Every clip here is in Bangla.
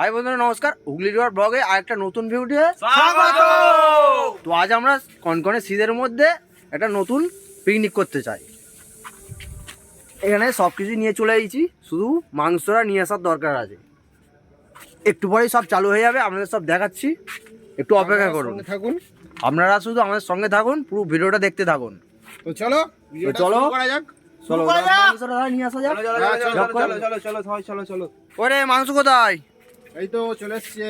হাই বন্ধুরা নমস্কার। হুগলি রিভার ব্লগে আর একটা নতুন ভিডিও স্বাগত! তো আজ আমরা কনকনে শীতের মধ্যে একটা নতুন পিকনিক করতে চাই। এখানে সব কিছু নিয়ে চলে এসেছি শুধু মাংসটা নিয়ে আসার দরকার আছে। একটু পরেই সব চালু হয়ে যাবে আপনাদের সব দেখাচ্ছি। একটু অপেক্ষা করুন। থাকুন। আপনারা শুধু আমাদের সঙ্গে থাকুন পুরো ভিডিওটা দেখতে থাকুন। তো চলো চলো। করা যাক। চলো মাংসটা নিয়ে আসা যাক। হ্যাঁ, চলো, চলো, চলো, চলো, চলো, চলো। ওরে মাংস কোথায়? এই তো চলে এসছে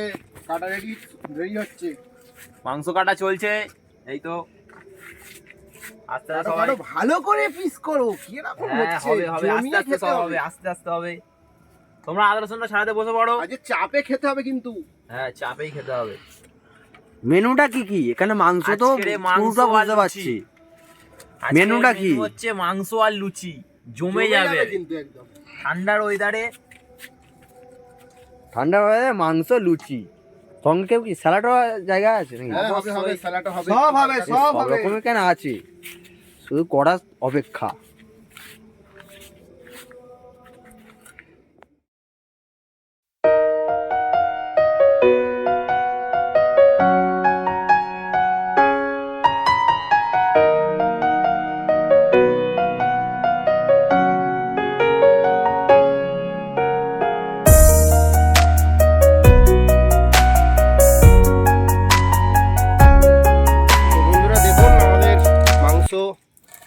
কাটা রেডি রেডি হচ্ছে। মাংস কাটা চলছে এই তো। আস্তে আস্তে সবাই। ভালো করে পিস করো কি এরকম হ্যাঁ, হচ্ছে? হবে হবে আস্তে আস্তে সব হবে। আস্তে আস্তে হবে। তোমরা আদা রসুনটা ছাড়াতে বসে পড়ো। আজকে চাপে খেতে হবে কিন্তু। হ্যাঁ চাপেই খেতে হবে। মেনুটা কি কি? এখানে মাংস তো পুরোটা আর বুঝতে পারছি। মেনুটা কি? হচ্ছে মাংস আর লুচি। জমে যাবে কিন্তু একদম। ঠান্ডার ওয়েদারে ঠান্ডা হয়ে যায় মাংস লুচি। সঙ্গে কেউ কি? স্যালাডও জায়গা আছে নাকি? হ্যাঁ হবে হবে অবশ্যই। স্যালাডটা হবে। সব হবে সব রকমের কেন আছে? শুধু করার অপেক্ষা।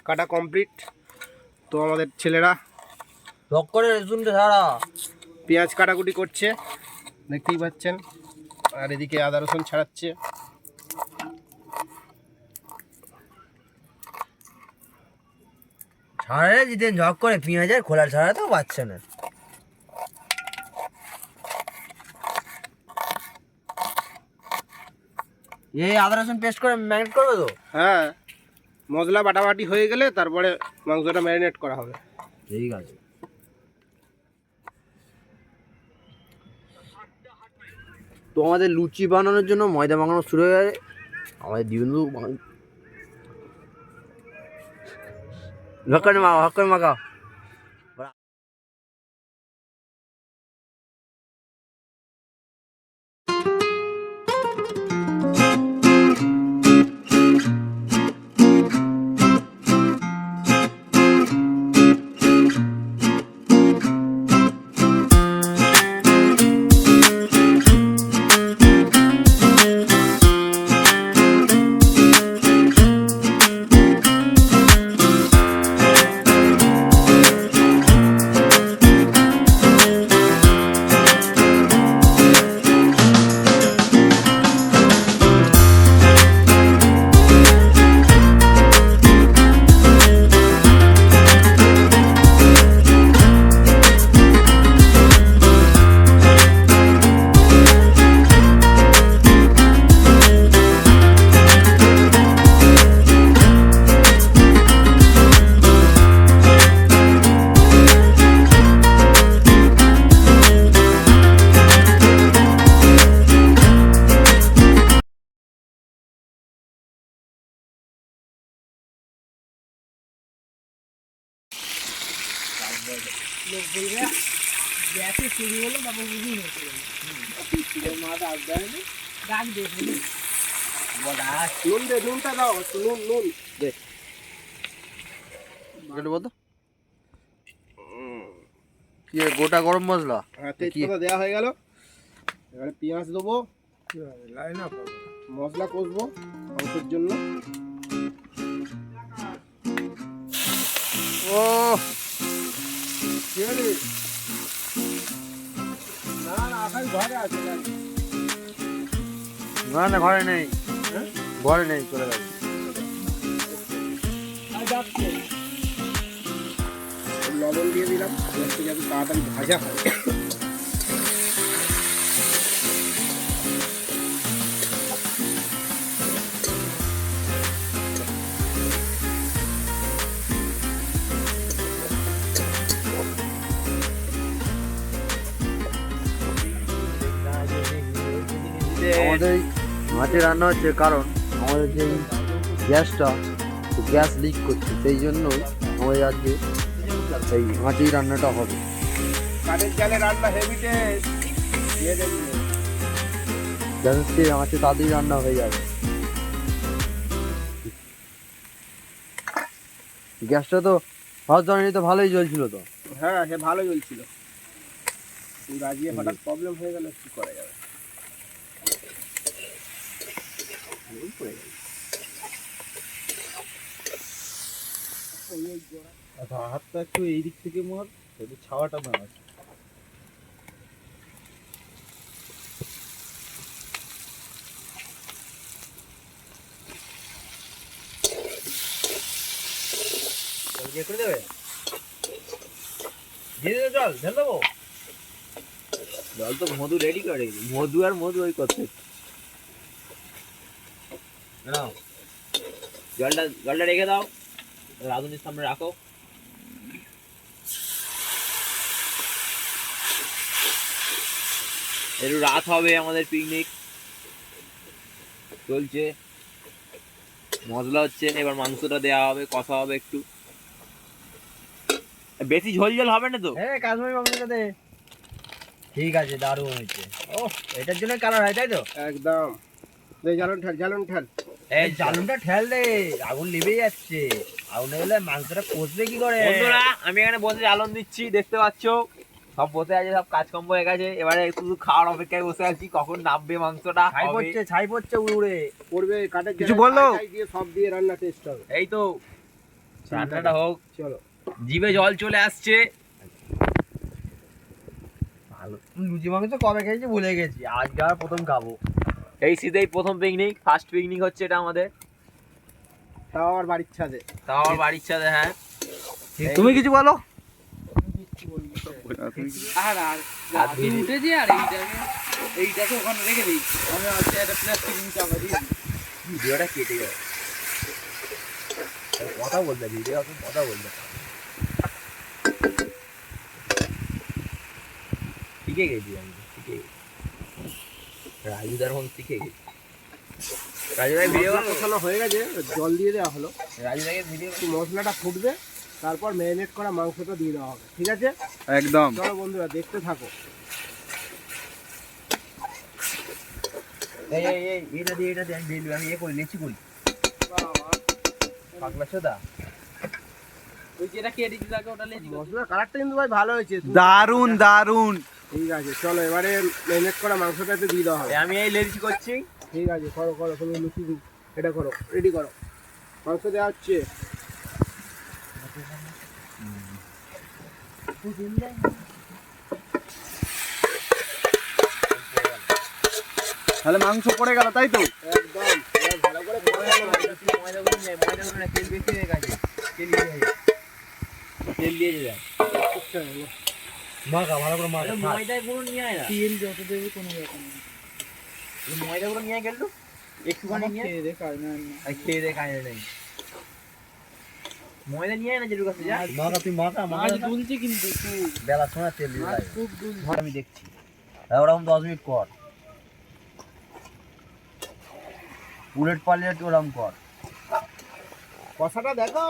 কাটা কমপ্লিট তো আমাদের ছেলেরা লক করে রসুনটা ছাড়া পেঁয়াজ কাটাকুটি করছে। দেখতেই পাচ্ছেন। আর এদিকে আদা রসুন ছাড়াচ্ছে। ছাড়ালে দিতেন ঝক করে পেঁয়াজের খোলার ছাড়া তো পাচ্ছে না। এই আদা রসুন পেস্ট করে ম্যারিনেট করবে তো? হ্যাঁ। মশলা বাটাবাটি হয়ে গেলে তারপরে মাংসটা ম্যারিনেট করা হবে। ঠিক আছে। তো আমাদের লুচি বানানোর জন্য ময়দা মাখানো শুরু হয়ে গেছে। আমাদের দিবন্ধু হক করে মাখা হক করে মাখা নুন দে নুনটা দাও নুন নুন একটু বলতো কি গোটা গরম মশলা? হ্যাঁ তেজপাতা দেওয়া হয়ে গেল। এবারে পেঁয়াজ দেবো মশলা কষবো মাংসের জন্য। না না ঘরে নেই। ঘরে নেই চলে গেছে। লবণ দিয়ে দিলাম তাড়াতাড়ি ভাজা হয়। আমাদের মাছে রান্না হচ্ছে কারণ আমাদের যে গ্যাসটা গ্যাস লিক করছে সেই জন্য আমাদের আজকে এই মাছেই রান্নাটা হবে। কাঠের জালে রান্না তাড়াতাড়ি রান্না হয়ে যাবে। গ্যাসটা তো জানি তো ভালোই চলছিল তো। হ্যাঁ সে ভালো কিন্তু আজকে হঠাৎ প্রবলেম হয়ে গেল কি করা যাবে? হাতটা একটু এই দিক থেকে মার ছাওয়াটা না আছে জল? জল তো মধু রেডি করে, মধু আর মধু ওই নাও জলটা জলটা রেখে দাও। রাঁধুনির সামনে রাখো। একটু রাত হবে আমাদের পিকনিক চলছে। মশলা হচ্ছে এবার মাংসটা দেওয়া হবে কষা হবে একটু। বেশি ঝোল ঝোল হবে না তো? হ্যাঁ কাশ্মীরি মাংসটা দে। ঠিক আছে দারুণ হয়েছে। ও এটার জন্য কালার হয় তাই তো? একদম। জ্বালন ঠাল জ্বালন ঠাল। এই জালুনটা ঠেল দে আগুন লিবেই যাচ্ছে। আগুন গেলে মাংসটা কষবে কি করে? বন্ধুরা আমি এখানে বসে জ্বালন দিচ্ছি দেখতে পাচ্ছ? সব বসে আছে সব কাজকর্ম হয়ে গেছে। এবারে শুধু খাওয়ার অপেক্ষায় বসে আছি কখন নামবে মাংসটা ছাই পড়ছে ছাই পড়ছে উড়ে পড়বে কাঠের কিছু বলল? দিয়ে সব দিয়ে রান্না টেস্ট হবে। এই তো রান্নাটা হোক। চলো। জিভে জল চলে আসছে। ভালো লুচি মাংস কবে খেয়েছি ভুলে গেছি। আজকে আর প্রথম খাব। এই শীতেই প্রথম পিকনিক ফার্স্ট পিকনিক হচ্ছে এটা আমাদের। তাও আমার বাড়ির ছাদে। তাও আমার বাড়ির সাথে হ্যাঁ। তুমি কিছু বলো? আর আর আর দুই আর এইটাকে এইটাকে ওখানে রেখে দিই। আমি হচ্ছে একটা প্লাস্টিক চাপা দিয়ে ভিডিওটা কেটে যাবে। কথা বলতে ভিডিও কথা বলতে শিখে গেছি আমি শিখে গেছি। রাজুদার মন শিখে গেছি রাজু ভাই ভিডিও মশলা হয়ে গেছে জল দিয়ে দেওয়া হলো। রাজু ভাইকে ভিডিও একটু মশলাটা ফুটবে তারপর ম্যারিনেট করা মাংসটা দিয়ে দেওয়া হবে ঠিক আছে? একদম। চলো বন্ধুরা দেখতে থাকো। এই এই এই এটা দিয়ে এটা দিয়ে আমি দিয়ে আমি ইয়ে করি লেচি করি। পাগলা চোদা ওই যেটা কেটে দিতে থাকে ওটা লেজি মশলার কালারটা কিন্তু ভাই ভালো হয়েছে। দারুণ দারুণ ঠিক আছে চলো এবারে ম্যারিনেট করা মাংসটা একটু দিয়ে দেওয়া হবে। আমি এই লেচি করছি। ঠিক আছে করো করো তুমি লুচি এটা করো রেডি করো। মাংস দেওয়া হচ্ছে। তাহলে মাংস পড়ে গেল তাই তো? একদম। ভালো করে ময়দা গুলো। নেই ময়দা গুলো তেল বেশি হয়ে গেছে। তেল দিয়ে যায়। তেল দিয়ে যায় মাখা ভালো করে মাখা ময়দা গুলো নিয়ে আয় না। তেল যত দেবে কোনো ব্যাপার এই ময়দা গুলো নিয়ে গেল? একটুখানি নিয়ে খেয়ে দেখ আর না। না খেয়ে দে খাই নেই। ময়দা নিয়ে আয় না যেটুকু আছে যা। মাখা তুই মাখা মাখা মাছ দুলছে কিন্তু বেলা সময় তেল দিয়ে খুব দুলছে আমি দেখছি। ওরকম দশ মিনিট কর। বুলেট পারলে ওরকম কর। কষাটা দেখো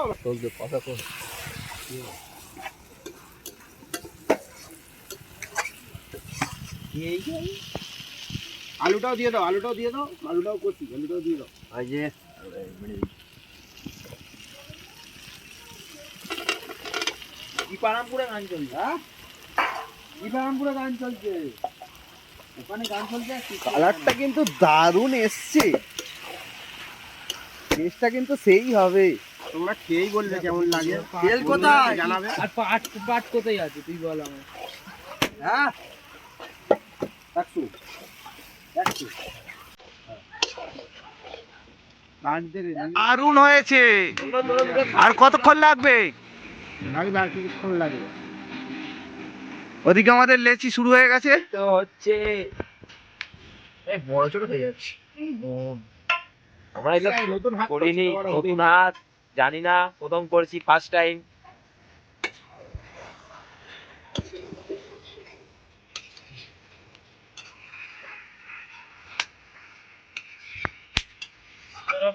কথা কর আলুটাও দিয়ে দাও আলুটাও দিয়ে দাও আলুটাও করছি আলুটাও দিয়ে দাও। ওই যে। কি পারামপুরে গান চলছে হ্যাঁ ইবারামপুরে গান চলছে? ওখানে গান চলছে কালারটা কিন্তু দারুণ এসছে। টেস্টটা কিন্তু সেই হবে। তোমরা খেয়েই বলবে কেমন লাগে। তেল কোথায়? জানাবে। আর পাট পাট কোথায় আছে? তুই বল আমার হ্যাঁ একশো দারুণ হয়েছে। আর কতক্ষণ লাগবে? লাগবে আর কিছুক্ষণ লাগবে ওদিকে আমাদের লেচি শুরু হয়ে গেছে। তো হচ্ছে এই বড় ছোট হয়ে যাচ্ছে। আমরা এগুলো নতুন করিনি নতুন হাত জানি না প্রথম করছি ফার্স্ট টাইম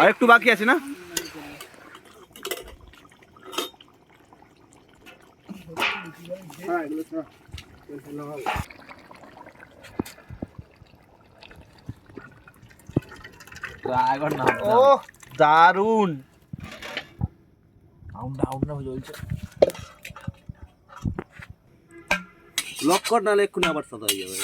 আর একটু বাকি আছে না? হ্যাঁ ও দারুণ লক কর নাহলে এক্ষুনি আবার সাদা হয়ে যাবে।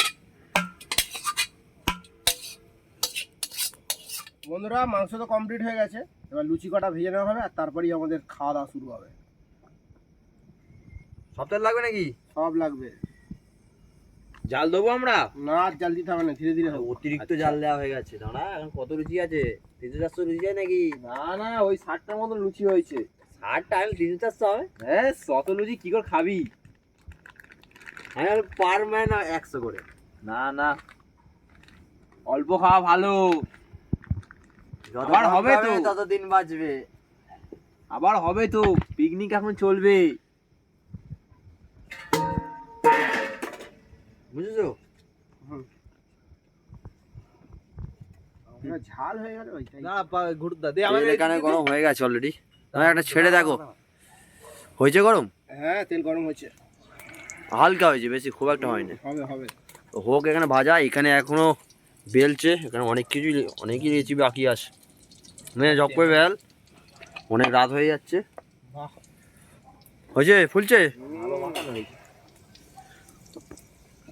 বন্ধুরা মাংস তো কমপ্লিট হয়ে গেছে। এবার লুচি কটা ভেজে নেওয়া হবে আর তারপরেই আমাদের খাওয়া দাওয়া শুরু হবে। সপ্তাহ লাগবে নাকি? সব লাগবে। জাল দেবো আমরা? না আর জাল দিতে হবে না ধীরে ধীরে অতিরিক্ত জাল দেওয়া হয়ে গেছে। দাঁড়া এখন কত রুচি আছে? তিনশো চারশো রুচি যায় নাকি? না না ওই ষাটটার মতো লুচি হয়েছে। ষাট আমি তিনশো চারশো হবে? হ্যাঁ শত লুচি কি করে খাবি? আমি আর পার ম্যান একশো করে। না না। অল্প খাওয়া ভালো। আবার হবে তো। তত দিন বাঁচবে। আবার হবে তো। পিকনিক এখন চলবে। বুঝেছ? ঝাল হয়ে গেল না ঘুরতে দে তেল এখানে গরম হয়ে গেছে অলরেডি একটা ছেড়ে দেখো। হয়েছে গরম? হ্যাঁ তেল গরম হচ্ছে হালকা হয়েছে বেশি খুব একটা হয়নি। হবে হবে। হোক এখানে ভাজা। এখানে এখনও বেলছে। এখানে অনেক কিছুই অনেকই রেসিপি বাকি আছে। মানে জব করে বেল অনেক রাত হয়ে যাচ্ছে। হয়েছে? ফুলছে?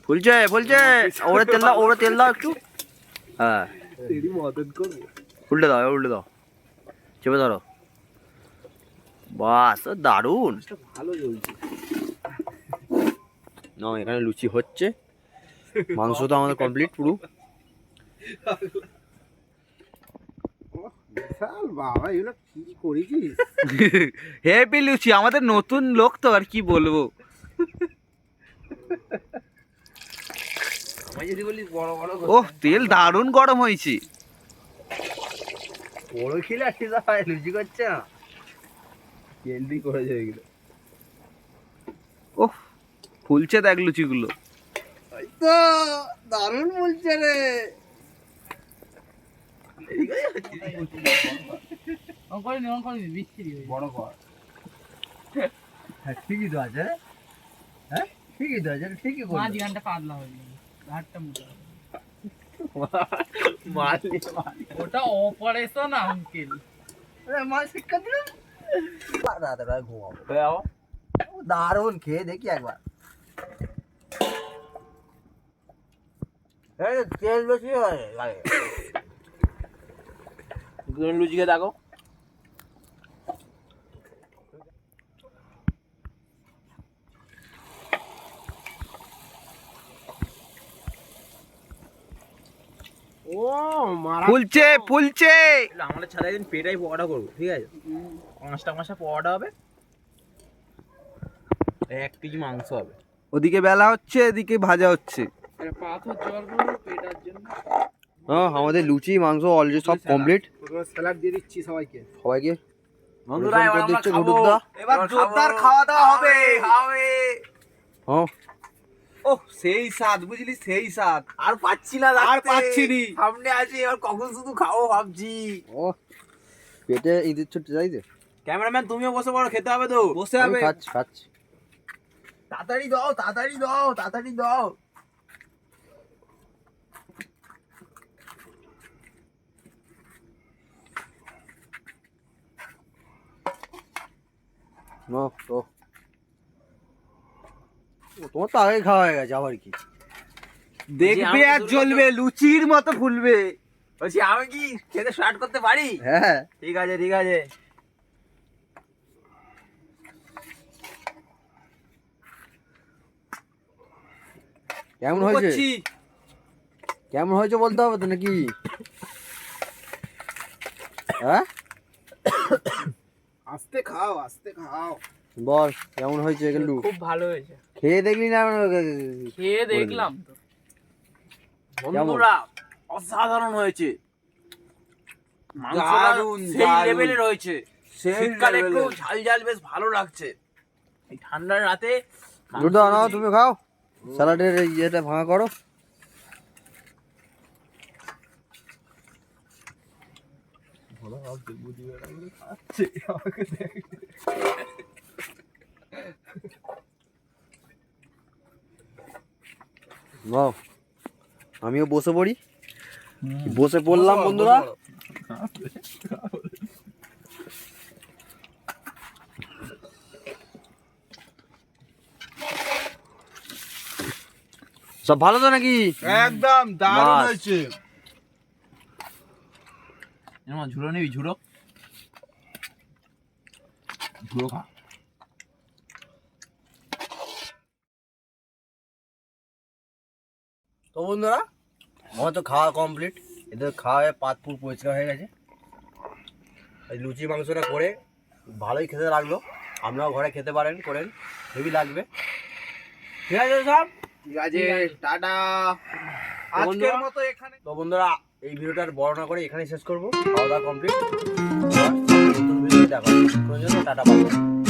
ফুলছে ফুলছে। ওরে তেল দাও, ওরে তেল দাও একটু। হ্যাঁ। উল্টে দাও উল্টে দাও। চেপে ধরো। বাস দারুণ। ভালো চলছে না এখানে লুচি হচ্ছে। মাংস তো আমাদের কমপ্লিট পুরো। বিশাল বাবা এগুলো কি করেছিস? হেভি লুচি আমাদের নতুন লোক তো আর কি বলব? আমি যদি বলি বড় বড় ও তেল দারুণ গরম হয়েছে। বড় খিলে আসি সবাই লুচি করছে। না কেন্দ্রি করেছে এগুলো। ও ফুলছে দেখ লুচিগুলো। তো দারুণ বলছে রে। অন করিনি বিচ্ছিরি বড় কর হ্যাঁ ঠিকই তো আছে হ্যাঁ ঠিকই তো আছে ঠিকই করল। মাঝ গানটা পাতলা যাবে ঘাটটা মোটা ওটা অপারেশন আঙ্কেল মাছ শিক্ষা দিলাম রাতে রাতে ঘুমাবো। যাব ও, দারুণ খেয়ে দেখি একবার। এই তেল বেশি হয় গায়ে। তুমি লুচিকে দেখো। ও মারা ফুলছে ফুলছে। আমাদের ছাড়া একদিন পেটাই পকোড়া করব ঠিক আছে? পাঁচটা পাঁচটা পকোড়া হবে। এক কেজি মাংস হবে। ওদিকে বেলা হচ্ছে এদিকে ভাজা হচ্ছে। পাথর জল করব পেটার জন্য। হ্যাঁ আমাদের লুচি মাংস অলরেডি সব কমপ্লিট স্যালাড দিয়ে দিচ্ছি সবাইকে। সবাইকে। বন্ধুরা এবার আমরা খাব। এবার এবার জোরদার খাওয়া দাওয়া হবে। হবে হ্যাঁ। ও সেই স্বাদ বুঝলি? সেই স্বাদ। আর পাচ্ছি না আর পাচ্ছি নি। সামনে আছে এবার কখন শুধু খাব ভাবছি। ও পেটে ঈদের ছুটি তাই তো? ক্যামেরাম্যান তুমিও বসে পড়ো খেতে হবে তো। বসে হবে। খাচ্ছি খাচ্ছি। তাড়াতাড়ি দাও তাড়াতাড়ি দাও তাড়াতাড়ি দাও। তোমার তো আগে খাওয়া হয়ে গেছে আবার কি? দেখবে আর জ্বলবে লুচির মতো ফুলবে। বলছি আমি কি খেতে স্টার্ট করতে পারি? হ্যাঁ। ঠিক আছে ঠিক আছে। কেমন হয়েছে? কেমন হয়েছে বলতে হবে তো নাকি? হ্যাঁ? আস্তে খাও আস্তে খাও। বল কেমন হয়েছে এগুলো খুব ভালো হয়েছে। খেয়ে দেখলি না খেয়ে দেখলাম তো। বন্ধুরা অসাধারণ হয়েছে। মাংসটা সেই লেভেলে রয়েছে। শীতকালে একটু ঝাল ঝাল বেশ ভালো লাগছে। এই ঠান্ডার রাতে দুটো আনাও তুমি খাও। স্যালাডের ইয়েটা ভাঙা করো। বাহ আমিও বসে পড়ি। বসে পড়লাম বন্ধুরা। সব ভালো তো নাকি? একদম দারুণ। হয়েছে। এরকম ঝুড়ো নিবি ঝুড়ো? ঝুড়ো খা। তো বন্ধুরা আমার তো খাওয়া কমপ্লিট এদের খাওয়া হয়ে পাত পুর পরিষ্কার হয়ে গেছে। এই লুচি মাংসটা করে ভালোই খেতে লাগল। আপনারাও ঘরে খেতে পারেন করেন হেভি লাগবে। ঠিক আছে সব? ঠিক আছে টাটা। আজকের মতো এখানে তো বন্ধুরা এই ভিডিওটা আর বড় করে এখানেই শেষ করব খাওয়া দাওয়া কমপ্লিট। টাটা